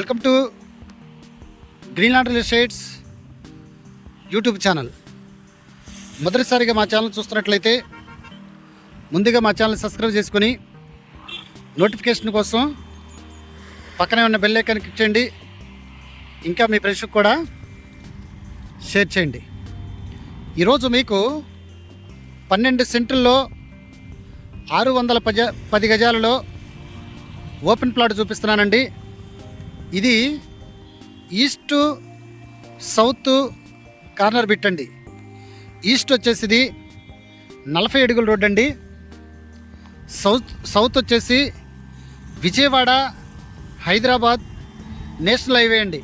Welcome to Greenland real estates YouTube channel. మొదటిసారిగా మా channel చూస్తున్నట్లయితే ముందుగా మా ఛానల్ సబ్స్క్రైబ్ చేసుకొని నోటిఫికేషన్ కోసం పక్కనే ఉన్న బెల్ ఐకాన్ క్లిక్ చేయండి. ఇంకా మీ ఫ్రెండ్స్కి కూడా షేర్ చేయండి. ఈరోజు మీకు పన్నెండు సెంటుల్లో ఆరు వందల పది గజాలలో ఓపెన్ ప్లాట్ చూపిస్తున్నానండి. ఇది ఈస్ట్ సౌత్ కార్నర్ బిట్ అండి ఈస్ట్ వచ్చేసి ఇది నలభై అడుగుల రోడ్ అండి. సౌత్ సౌత్ వచ్చేసి విజయవాడ హైదరాబాద్ నేషనల్ హైవే అండి.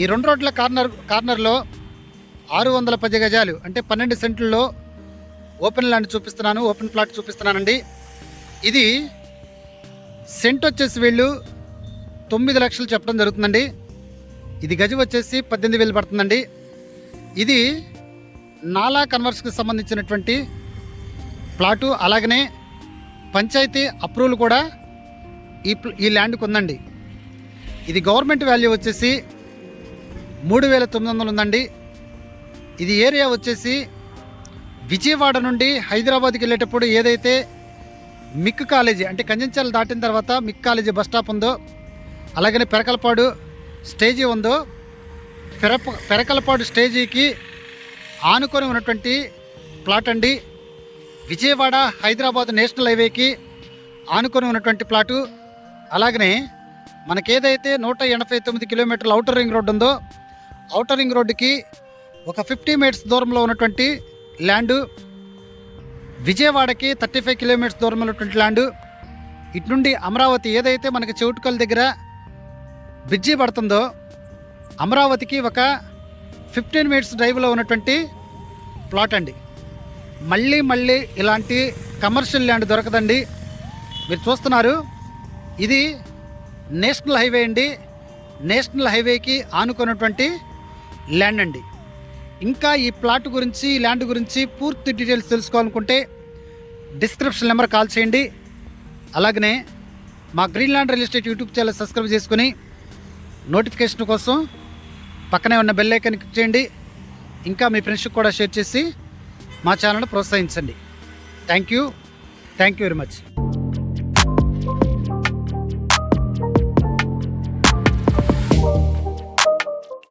ఈ రెండు రోడ్ల కార్నర్ కార్నర్లో ఆరు వందల పది గజాలు అంటే పన్నెండు సెంట్లలో ఓపెన్ ల్యాండ్ చూపిస్తున్నాను ఓపెన్ ప్లాట్ చూపిస్తున్నానండి. ఇది సెంట్ వచ్చేసి వీళ్ళు తొమ్మిది లక్షలు చెప్పడం జరుగుతుందండి. ఇది గజ వచ్చేసి పద్దెనిమిది వేలు పడుతుందండి. ఇది నాలా కన్వర్స్కి సంబంధించినటువంటి ప్లాటు అలాగనే పంచాయతీ అప్రూవల్ కూడా ఈ ఈ ల్యాండ్కి ఉందండి. ఇది గవర్నమెంట్ వాల్యూ వచ్చేసి మూడు వేల తొమ్మిది వందలు ఉందండి. ఇది ఏరియా వచ్చేసి విజయవాడ నుండి హైదరాబాద్కి వెళ్ళేటప్పుడు ఏదైతే మిక్ కాలేజీ అంటే కంచెంచాలు దాటిన తర్వాత మిక్ కాలేజీ బస్ స్టాప్ ఉందో అలాగనే పెరకలపాడు స్టేజీ ఉందో పెరప పెరకలపాడు స్టేజీకి ఆనుకొని ఉన్నటువంటి ప్లాట్ అండి. విజయవాడ హైదరాబాద్ నేషనల్ హైవేకి ఆనుకొని ఉన్నటువంటి ప్లాటు. అలాగనే మనకేదైతే నూట ఎనభై తొమ్మిది కిలోమీటర్ల అవుటర్ రింగ్ రోడ్ ఉందో అవుటర్ రింగ్ రోడ్డుకి ఒక ఫిఫ్టీ మీటర్స్ దూరంలో ఉన్నటువంటి ల్యాండు. విజయవాడకి థర్టీ ఫైవ్ కిలోమీటర్స్ దూరంలో ఉన్నటువంటి ల్యాండు. ఇటు నుండి అమరావతి ఏదైతే మనకి చెవుటుకల్ దగ్గర బ్రిడ్జి పడుతుందో? అమరావతికి ఒక ఫిఫ్టీన్ మినిట్స్ డ్రైవ్లో ఉన్నటువంటి ప్లాట్ అండి. మళ్ళీ మళ్ళీ ఇలాంటి కమర్షియల్ ల్యాండ్ దొరకదండి. మీరు చూస్తున్నారు ఇది నేషనల్ హైవే అండి. నేషనల్ హైవేకి ఆనుకున్నటువంటి ల్యాండ్ అండి. ఇంకా ఈ ప్లాట్ గురించి ఈ ల్యాండ్ గురించి పూర్తి డీటెయిల్స్ తెలుసుకోవాలనుకుంటే డిస్క్రిప్షన్ నెంబర్ కాల్ చేయండి. అలాగనే మా green land real estate YouTube channel subscribe చేసుకుని నోటిఫికేషన్ కోసం పక్కనే ఉన్న బెల్ ఐకన్ క్లిక్ చేయండి. ఇంకా మీ ఫ్రెండ్స్కి కూడా షేర్ చేసి మా ఛానల్ని ప్రోత్సహించండి. Thank you thank you very much